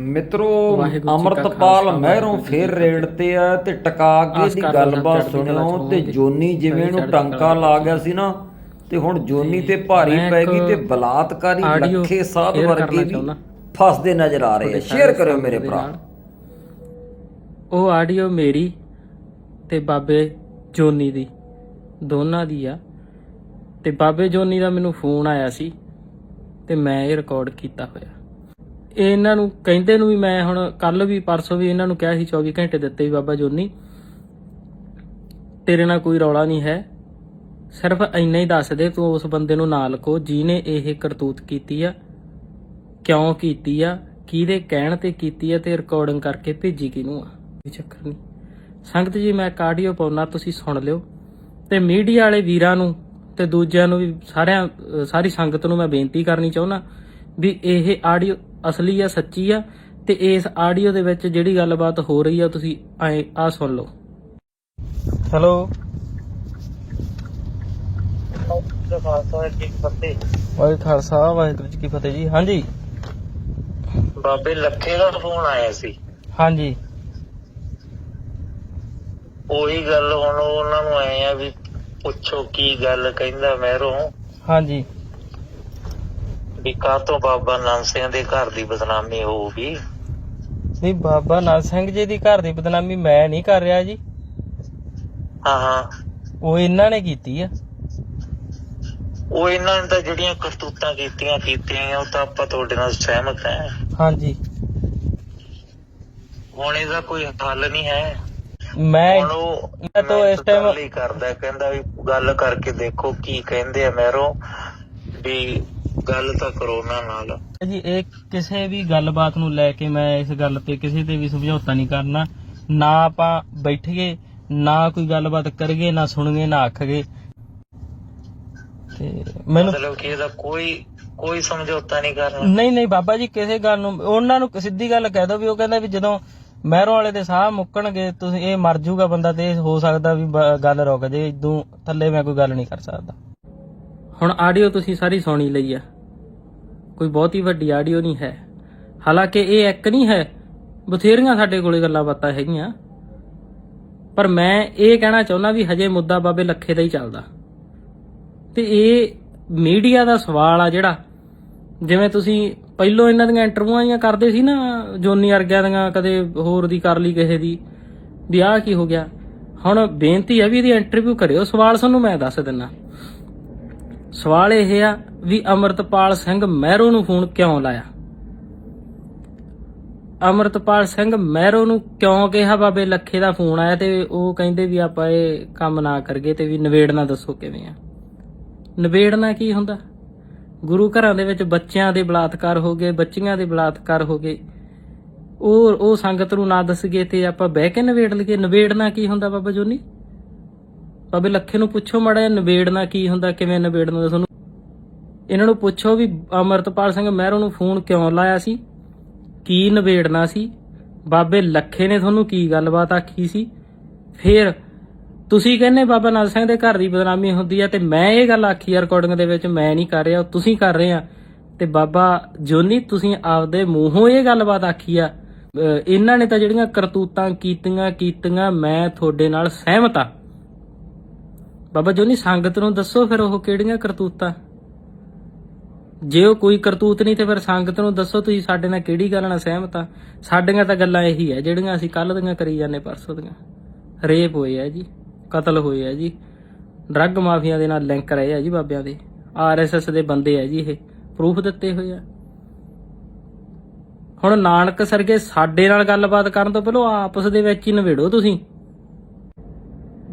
ਮਿੱਤਰੋ ਅਮਰਤਪਾਲ ਮਹਿਰੋਂ ਫੇਰ ਰੇਡ ਤੇ ਆ ਤੇ ਟਕਾ ਕੇ ਦੀ ਗੱਲਬਾਤ ਸੁਣਿਓ ਤੇ। ਜੋਨੀ ਜਿਵੇਂ ਨੂੰ ਟੰਕਾ ਲਾ ਗਿਆ ਸੀ ਨਾ ਤੇ ਹੁਣ ਜੋਨੀ ਤੇ ਭਾਰੀ ਪੈ ਗਈ ਤੇ ਬਲਾਤਕਾਰੀ ਲੱਖੇ ਸਾਧ ਵਰਗੇ ਵੀ। ਫਸਦੇ ਨਜ਼ਰ ਆ ਰਹੇ ਆ। ਸ਼ੇਅਰ ਕਰਿਓ ਮੇਰੇ ਭਰਾ। ਉਹ ਆਡੀਓ ਮੇਰੀ ਤੇ ਬਾਬੇ ਜੋਨੀ ਦੀ ਦੋਨਾਂ ਦੀ ਆ। ਤੇ ਬਾਬੇ ਜੋਨੀ ਦਾ ਮੈਨੂੰ ਫੋਨ ਆਇਆ ਸੀ ਤੇ ਮੈਂ ਇਹ ਰਿਕਾਰਡ ਕੀਤਾ ਹੋਇਆ। ਇਹ ਇਹਨਾਂ ਨੂੰ ਕਹਿੰਦੇ ਨੂੰ ਵੀ ਮੈਂ ਹੁਣ ਕੱਲ ਵੀ ਪਰਸੋਂ ਵੀ ਇਹਨਾਂ ਨੂੰ ਕਿਹਾ ਸੀ 24 ਘੰਟੇ ਦਿੱਤੇ ਵੀ ਬਾਬਾ ਜੋਨੀ। ਤੇਰੇ ਨਾਲ ਕੋਈ ਰੌਲਾ ਨਹੀਂ ਹੈ। ਸਿਰਫ ਇੰਨਾ ਹੀ ਦੱਸ ਦੇ, ਤੂੰ ਉਸ ਬੰਦੇ ਨੂੰ ਨਾਲ ਕੋ ਜਿਹਨੇ ਇਹ ਕਰਤੂਤ ਕੀਤੀ ਆ, ਕਿਉਂ ਕੀਤੀ ਆ, ਕਿਹਦੇ ਕਹਿਣ ਤੇ ਕੀਤੀ ਆ ਤੇ ਰਿਕਾਰਡਿੰਗ ਕਰਕੇ ਭੇਜੀ ਕਿਹਨੂੰ ਆ? ਕੋਈ ਚੱਕਰ ਨਹੀਂ। ਸੰਗਤ ਜੀ, ਮੈਂ ਕਾਰਡੀਓ ਪਾਉਣਾ ਤੁਸੀਂ ਸੁਣ ਲਿਓ। ਤੇ ਮੀਡੀਆ ਵਾਲੇ ਵੀਰਾਂ ਨੂੰ ਤੇ ਦੂਜਿਆਂ ਨੂੰ ਵੀ ਸਾਰਿਆਂ, ਸਾਰੀ ਸੰਗਤ ਨੂੰ ਮੈਂ ਬੇਨਤੀ ਕਰਨੀ ਚਾਹੁੰਦਾ ਵੀ ਇਹ ਆਡੀਓ ਅਸਲੀ ਆ ਸੱਚੀ ਆ ਤੇ ਇਸ ਆਡੀਓ ਦੇ ਵਿੱਚ ਜਿਹੜੀ ਗੱਲਬਾਤ ਹੋ ਰਹੀ ਆ ਤੁਸੀਂ ਐ ਆ ਸੁਣ ਲਓ। ਹੈਲੋ ਵਾਹਿਗੁਰੂ ਖਾਲਸਾ ਵਾਹਿਗੁਰੂ ਜੀ ਕੀ ਫਤਿਹ। ਜੀ ਹਾਂਜੀ? ਬਾਬੇ ਲੱਖੇ ਦਾ ਫੋਨ ਆਇਆ ਸੀ। ਹਾਂਜੀ। ਉਹੀ ਗੱਲ ਹੁਣ ਉਹਨਾਂ ਨੂੰ ਆਏ ਆ ਵੀ ਪੁੱਛੋ ਕੀ ਗੱਲ ਕਹਿੰਦਾ ਮਹਿਰੋਂ ਹਾਂਜੀ। ਵੀ ਕਾਹਤੋਂ ਬਾਬਾ ਨਾਮ ਸਿੰਘ ਦੇ ਘਰ ਦੀ ਬਦਨਾਮੀ ਹੋਊਗੀ? ਨਹੀਂ ਬਾਬਾ ਨਾਨ ਸਿੰਘ ਜੀ ਦੀ ਘਰ ਦੀ ਬਦਨਾਮੀ ਮੈਂ ਨਹੀਂ ਕਰ ਰਿਹਾ ਜੀ। ਹਾਂ ਹਾਂ। ਉਹ ਇਹਨਾਂ ਨੇ ਕੀਤੀ ਆ। ਉਹ ਇਹਨਾਂ ਨੇ ਤਾਂ ਜਿਹੜੀਆਂ ਕਰਤੂਤਾਂ ਕੀਤੀਆਂ ਕੀਤੀਆਂ ਉਹ ਤਾਂ ਆਪਾਂ ਤੁਹਾਡੇ ਨਾਲ ਸਹਿਮਤ ਹੈ। ਹਾਂਜੀ। ਹੁਣ ਇਹਦਾ ਕੋਈ ਹੱਲ ਨਹੀਂ ਹੈ। ਮੈਂ ਹੁਣ ਉਹ ਮੈਂ ਤਾਂ ਇਸ time- ਹੀ ਕਰਦਾ ਕਹਿੰਦਾ ਵੀ ਗੱਲ ਕਰਕੇ ਦੇਖੋ ਕੀ ਕਹਿੰਦੇ ਆ ਮਹਿਰੋਂ ਵੀ ਗੱਲ ਤਾਂ ਕਰੋ ਉਹਨਾਂ ਨਾਲ ਜੀ ਇਹ ਕਿਸੇ ਵੀ ਗੱਲਬਾਤ ਨੂੰ ਲੈ ਕੇ ਮੈਂ ਇਸ ਗੱਲ ਤੇ ਕਿਸੇ ਤੇ ਵੀ ਸਮਝੌਤਾ ਨਹੀਂ ਕਰਨਾ। ਨਾ ਆਪਾਂ ਬੈਠੀਏ ਨਾ ਕੋਈ ਗੱਲਬਾਤ ਕਰੀਏ ਨਾ ਸੁਣੀਏ ਨਾ ਆਖਗੇ ਤੇ ਮੈਨੂੰ ਮਤਲਬ ਕਿ ਇਹਦਾ ਕੋਈ ਕੋਈ ਸਮਝੌਤਾ ਨਹੀਂ ਕਰਨਾ। ਨਹੀਂ ਨਹੀਂ ਬਾਬਾ ਜੀ ਕਿਸੇ ਗੱਲ ਨੂੰ ਉਹਨਾਂ ਨੂੰ ਸਿੱਧੀ ਗੱਲ ਕਹਿ ਦੋ ਵੀ ਉਹ ਕਹਿੰਦਾ ਵੀ ਜਦੋਂ ਮਹਿਰੋਂ ਵਾਲੇ ਦੇ ਸਾਹ ਮੁੱਕਣਗੇ ਤੁਸੀਂ ਇਹ ਮਰ ਜਾਊਗਾ ਬੰਦਾ ਤੇ ਇਹ ਹੋ ਸਕਦਾ ਵੀ ਬ- ਗੱਲ ਰੁਕ ਜੇ ਇਦੋਂ ਥੱਲੇ ਮੈਂ ਕੋਈ ਗੱਲ ਨਹੀਂ ਕਰ ਸਕਦਾ। ਹੁਣ ਆਡੀਓ ਤੁਸੀਂ ਸਾਰੀ ਸੁਣੀ ਲਈ ਆ। ਕੋਈ ਬਹੁਤੀ ਵੱਡੀ ਆਡੀਓ ਨਹੀਂ ਹੈ। ਹਾਲਾਂਕਿ ਇਹ ਇੱਕ ਨਹੀਂ ਹੈ, ਬਥੇਰੀਆਂ ਸਾਡੇ ਕੋਲੇ ਗੱਲਾਂ ਬਾਤਾਂ ਹੈਗੀਆਂ। ਪਰ ਮੈਂ ਇਹ ਕਹਿਣਾ ਚਾਹੁੰਦਾ ਵੀ ਹਜੇ ਮੁੱਦਾ ਬਾਬੇ ਲੱਖੇ ਦਾ ਹੀ ਚੱਲਦਾ। ਤੇ ਇਹ ਮੀਡੀਆ ਦਾ ਸਵਾਲ ਆ ਜਿਹੜਾ, ਜਿਵੇਂ ਤੁਸੀਂ ਪਹਿਲੋਂ ਇਹਨਾਂ ਦੀਆਂ ਇੰਟਰਵਿਊਆਂ ਜੀਆਂ ਕਰਦੇ ਸੀ ਨਾ, ਜੋਨੀ ਵਰਗਿਆਂ ਦੀਆਂ, ਕਦੇ ਹੋਰ ਦੀ, ਕਰ ਲਈ ਕਿਸੇ ਦੀ, ਵੀ ਆਹ ਕੀ ਹੋ ਗਿਆ। ਹੁਣ ਬੇਨਤੀ ਹੈ ਵੀ ਇਹਦੀ ਇੰਟਰਵਿਊ ਕਰਿਓ, ਸਵਾਲ ਤੁਹਾਨੂੰ ਮੈਂ ਦੱਸ ਦਿੰਨਾ ਸਵਾਲ ਇਹ ਆ ਵੀ ਅਮਰਤਪਾਲ ਸਿੰਘ ਮਹਿਰੋ ਨੂੰ ਫੋਨ ਕਿਉਂ ਲਾਇਆ? ਅਮਰਤਪਾਲ ਸਿੰਘ ਮਹਿਰੋ ਨੂੰ ਕਿਉਂ ਕਿਹਾ? ਬਾਬੇ ਲੱਖੇ ਦਾ ਫੋਨ ਆਇਆ ਤੇ ਉਹ ਕਹਿੰਦੇ ਵੀ ਆਪਾਂ ਇਹ ਕੰਮ ਨਾ ਕਰਗੇ ਤੇ ਵੀ ਨਿਬੇੜਨਾ ਦੱਸੋ ਕਿਵੇਂ ਆ। ਨਿਬੇੜਨਾ ਕੀ ਹੁੰਦਾ? ਗੁਰੂ ਘਰਾਂ ਦੇ ਵਿੱਚ ਬੱਚਿਆਂ ਦੇ ਬਲਾਤਕਾਰ ਹੋ ਗਏ, ਬੱਚੀਆਂ ਦੇ ਬਲਾਤਕਾਰ ਹੋ ਗਏ। ਉਹ ਉਹ ਸੰਗਤ ਨੂੰ ਨਾ ਦੱਸਗੇ ਤੇ ਆਪਾਂ ਬਹਿ ਕੇ ਨਿਬੇੜ ਲਈਏ। ਨਿਬੇੜਨਾ ਕੀ ਹੁੰਦਾ ਬਾਬਾ ਜੋਨੀ? ਬਾਬੇ ਲੱਖੇ ਨੂੰ ਪੁੱਛੋ ਮੜਾ ਨਿਬੇੜਨਾ ਕੀ ਹੁੰਦਾ, ਕਿਵੇਂ ਨਿਬੇੜਨਾ ਤੁਹਾਨੂੰ? ਇਹਨਾਂ ਨੂੰ ਪੁੱਛੋ ਵੀ ਅਮਰਤਪਾਲ ਸਿੰਘ ਮਹਿਰੋਂ ਨੂੰ ਫੋਨ ਕਿਉਂ ਲਾਇਆ ਸੀ? ਕੀ ਨਿਬੇੜਨਾ ਸੀ? ਬਾਬੇ ਲੱਖੇ ਨੇ ਤੁਹਾਨੂੰ ਕੀ ਗੱਲਬਾਤ ਆਖੀ ਸੀ? ਫੇਰ ਤੁਸੀਂ ਕਹਿੰਦੇ ਬਾਬਾ ਨਾਨਕ ਸਿੰਘ ਦੇ ਘਰ ਦੀ ਬਦਨਾਮੀ ਹੁੰਦੀ ਆ ਤੇ ਮੈਂ ਇਹ ਗੱਲ ਆਖੀ ਆ ਰਿਕਾਰਡਿੰਗ ਦੇ ਵਿੱਚ, ਮੈਂ ਨਹੀਂ ਕਰ ਰਿਹਾ ਉਹ ਤੁਸੀਂ ਕਰ ਰਹੇ ਆ। ਤੇ ਬਾਬਾ ਜੋਨੀ, ਤੁਸੀਂ ਆਪਦੇ ਮੂੰਹੋਂ ਇਹ ਗੱਲਬਾਤ ਆਖੀ ਆ। ਇਹਨਾਂ ਨੇ ਤਾਂ ਜਿਹੜੀਆਂ ਕਰਤੂਤਾਂ ਕੀਤੀਆਂ ਕੀਤੀਆਂ, ਮੈਂ ਤੁਹਾਡੇ ਨਾਲ ਸਹਿਮਤ ਆ। ਬਾਬਾ ਜੋਨੀ, ਸੰਗਤ ਨੂੰ ਦੱਸੋ ਫਿਰ ਉਹ ਕਿਹੜੀਆਂ ਕਰਤੂਤਾਂ? ਜੇ ਉਹ ਕੋਈ ਕਰਤੂਤ ਨਹੀਂ ਤੇ ਫਿਰ ਸੰਗਤ ਨੂੰ ਦੱਸੋ ਤੁਸੀਂ ਸਾਡੇ ਨਾਲ ਕਿਹੜੀ ਗੱਲ ਨਾਲ ਸਹਿਮਤ ਆ? ਸਾਡੀਆਂ ਤਾਂ ਗੱਲਾਂ ਇਹੀ ਹੈ ਜਿਹੜੀਆਂ ਅਸੀਂ ਕੱਲ ਦੀਆਂ ਕਰੀ ਜਾਂਦੇ, ਪਰਸੋਂ ਦੀਆਂ। ਰੇਪ ਹੋਏ ਆ ਜੀ, ਕਤਲ ਹੋਏ ਆ ਜੀ ਡਰੱਗ ਮਾਫੀਆ ਦੇ ਨਾਲ ਲਿੰਕ ਰਹੇ ਆ ਜੀ ਬਾਬਿਆਂ ਦੇ। ਆਰਐਸਐਸ ਦੇ ਬੰਦੇ ਆ ਜੀ ਇਹ ਪ੍ਰੂਫ ਦਿੱਤੇ ਹੋਏ ਆ। ਹੁਣ ਨਾਨਕ ਸਰਗੇ ਸਾਡੇ ਨਾਲ ਗੱਲਬਾਤ ਕਰਨ ਤੋਂ ਪਹਿਲਾਂ ਆਪਸ ਦੇ ਵਿੱਚ ਹੀ ਨਵੇੜੋ ਤੁਸੀਂ।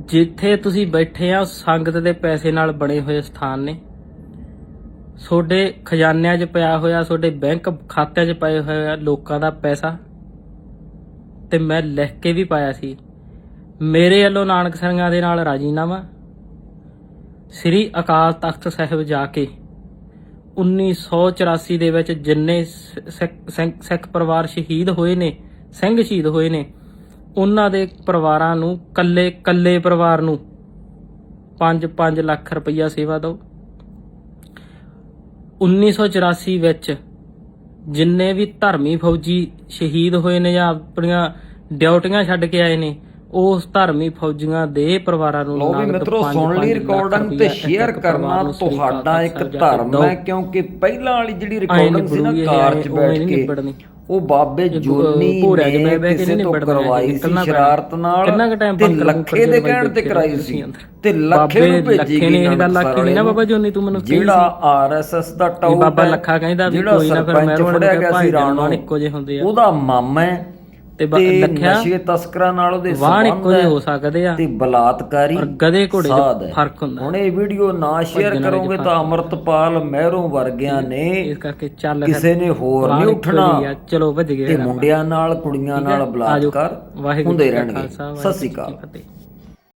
ਜਿੱਥੇ ਤੁਸੀਂ ਬੈਠੇ ਆ ਉਹ ਸੰਗਤ ਦੇ ਪੈਸੇ ਨਾਲ ਬਣੇ ਹੋਏ ਸਥਾਨ ਨੇ। ਤੁਹਾਡੇ ਖਜ਼ਾਨਿਆਂ 'ਚ ਪਿਆ ਹੋਇਆ, ਤੁਹਾਡੇ ਬੈਂਕ ਖਾਤਿਆਂ 'ਚ ਪਏ ਹੋਇਆ ਲੋਕਾਂ ਦਾ ਪੈਸਾ ਤੇ ਮੈਂ ਲਿਖ ਕੇ ਵੀ ਪਾਇਆ ਸੀ, ਮੇਰੇ ਵੱਲੋਂ ਨਾਨਕ ਸਿੰਘਾਂ ਦੇ ਨਾਲ ਰਾਜੀਨਾਮਾ। ਸ੍ਰੀ ਅਕਾਲ ਤਖਤ ਸਾਹਿਬ ਜਾ ਕੇ 1984 ਦੇ ਵਿੱਚ ਜਿੰਨੇ ਸ- ਸਿੱਖ- ਸਿੱਖ ਸਿੱਖ ਪਰਿਵਾਰ ਸ਼ਹੀਦ ਹੋਏ ਨੇ, ਸਿੰਘ ਸ਼ਹੀਦ ਹੋਏ ਨੇ ਉਹਨਾਂ ਦੇ ਪਰਿਵਾਰਾਂ ਨੂੰ ਕੱਲੇ ਕੱਲੇ ਪਰਿਵਾਰ ਨੂੰ 5-5 ਲੱਖ ਰੁਪਈਆ ਸੇਵਾ ਦਿਓ 1984 ਵਿੱਚ ਜਿੰਨੇ ਵੀ ਧਰਮੀ ਫੌਜੀ ਸ਼ਹੀਦ ਹੋਏ ਨੇ ਜਾਂ ਆਪਣੀਆਂ ਡਿਊਟੀਆਂ ਛੱਡ ਕੇ ਆਏ ਨੇ ਉਸ ਧਰਮੀ ਫੌਜੀਆਂ ਦੇ ਪਰਿਵਾਰਾਂ ਨੂੰ ਲੋ ਵੀ ਮਿੱਤਰੋ ਸੁਣ ਲਈ ਰਿਕਾਰਡਿੰਗ ਤੇ ਸ਼ੇਅਰ ਕਰਨਾ ਤੁਹਾਡਾ ਇੱਕ ਧਰਮ। ਹੈ ਕਿਉਂਕਿ ਪਹਿਲਾਂ ਵਾਲੀ ਜਿਹੜੀ ਰਿਕਾਰਡਿੰਗ ਸੀ ਨਾ ਕਾਰ 'ਚ ਬੈਠ ਕੇ। ਉਹ ਬਾਬੇ ਜੋਨੀ ਨੇ ਕਿਸੇ ਨਹੀਂ ਤੋਂ ਕਰਵਾਈ ਸੀ। ਸ਼ਰਾਰਤ ਨਾਲ ਕਿੰਨਾ ਕੁ time ਤੇ ਲੱਖੇ ਦੇ ਕਹਿਣ ਤੇ ਕਰਾਈ ਸੀ। ਤੇ ਲੱਖੇ ਨੂੰ ਭੇਜੀ ਗਈ ਨੇ ਗੱਲ ਆਖੀ ਨਹੀਂ ਨਾ ਬਾਬਾ ਜੋਨੀ ਤੂੰ ਮੈਨੂੰ ਜਿਹੜਾ ਆਰਐਸਐਸ ਦਾ ਵੀ ਟਾਊਟ ਬਾਬਾ ਲੱਖਾ ਕਹਿੰਦਾ ਵੀ ਕੋਈ ਨਾ ਫਿਰ ਮਹਿਰੋਂ ਫੜਿਆ ਗਿਆ ਸੀ ਰਾਣੋ ਵਾਹਣ ਇੱਕੋ ਜਿਹੇ ਹੁੰਦੇ ਆ ਉਹਦਾ ਮਾਮਾ ਹੈ ਤੇ ਲੱਖਿਆ ਨਸ਼ੇ ਤਸਕਰਾਂ ਨਾਲ ਉਹਦੇ ਵਾਹਣ ਇੱਕੋ ਜਿਹੇ ਹੈ ਸਕਦੇ ਆ। ਤੇ ਬਲਾਤਕਾਰੀ ਪਰ ਗਧੇ ਘੋੜੇ 'ਚ। ਫ਼ਰਕ ਹੁੰਦਾ ਹੁਣ ਇਹ ਵੀਡੀਓ ਨਾ ਸ਼ੇਅਰ ਕਰੋਗੇ ਤਾਂ ਅਮਰਤਪਾਲ ਮਹਿਰੋਂ ਵਰਗਿਆਂ ਨੇ ਇਸ ਕਰਕੇ ਚੱਲ ਕਿਸੇ ਨੇ ਹੋਰ ਨਹੀਂ ਉੱਠਣਾ। ਚਲੋ ਭੱਜ ਗਏ ਤੇ। ਮੁੰਡਿਆਂ ਨਾਲ ਕੁੜੀਆਂ? ਨਾਲ। ਬਲਾਤਕਾਰ ਹੁੰਦੇ ਰਹਿਣਗੇ। ਸਤਿ ਸ਼੍ਰੀ ਅਕਾਲ।